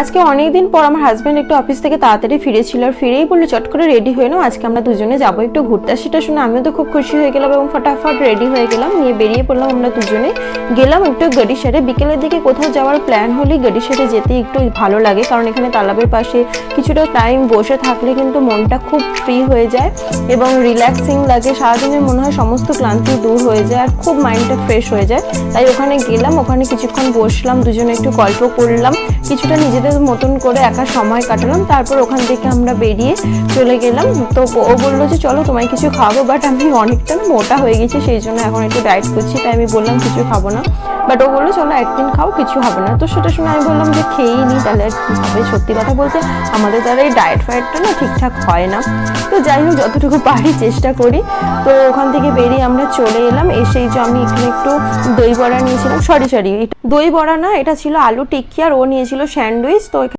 আজকে অনেকদিন পর আমার হাজব্যান্ড একটু অফিস থেকে তাড়াতাড়ি ফিরেছিল আর ফিরেই বলল, চট করে রেডি হয়ে নাও, আজকে আমরা দুজনে যাব একটু ঘুরতে। সেটা শুনে আমিও তো খুব খুশি হয়ে গেলাম এবং ফটাফট রেডি হয়ে গেলাম, নিয়ে বেরিয়ে পড়লাম আমরা দুজনে। গেলাম একটু গাড়ি বিকেলের দিকে কোথাও যাওয়ার প্ল্যান হলেই গাড়ি যেতে একটু ভালো লাগে, কারণ এখানে তালাবের পাশে কিছুটা টাইম বসে থাকলে কিন্তু মনটা খুব ফ্রি হয়ে যায় এবং রিল্যাক্সিং লাগে। সারাদিনের মনে হয় সমস্ত ক্লান্তি দূর হয়ে যায় আর খুব মাইন্ডটা ফ্রেশ হয়ে যায়। তাই ওখানে গেলাম, ওখানে কিছুক্ষণ বসলাম, দুজনে একটু গল্প করলাম, কিছুটা নিজেদের মতন করে একা সময় কাটালাম, তারপর ওখান থেকে আমরা বেরিয়ে চলে গেলাম। তো ও বলল যে, চলো তোমায় কিছু খাব বাট আমি অনেকটা না মোটা হয়ে গেছি, সেই জন্য এখন একটু ডায়েট করছি, তাই আমি বললাম কিছু খাব না। বাট ও বলল, চলো একদিন খাও, কিছু হবে না। তো সেটা শুনে আমি বললাম যে, খেয়েই নিই তাহলে আর কী হবে? সত্যি কথা বলতে, আমাদের দ্বারা এই ডায়েট ফায়েটটা না ঠিকঠাক হয় না। তো যাই হোক, যতটুকু পারি চেষ্টা করি। তো ওখান থেকে বেরিয়ে আমরা চলে এলাম। এসেই যে আমি এখানে একটু বড়া নিয়েছিলাম। সরি সরি দই বড়া না, এটা ছিল আলু টিক্কি আর ও নিয়েছিল স্যান্ডউইচ, তো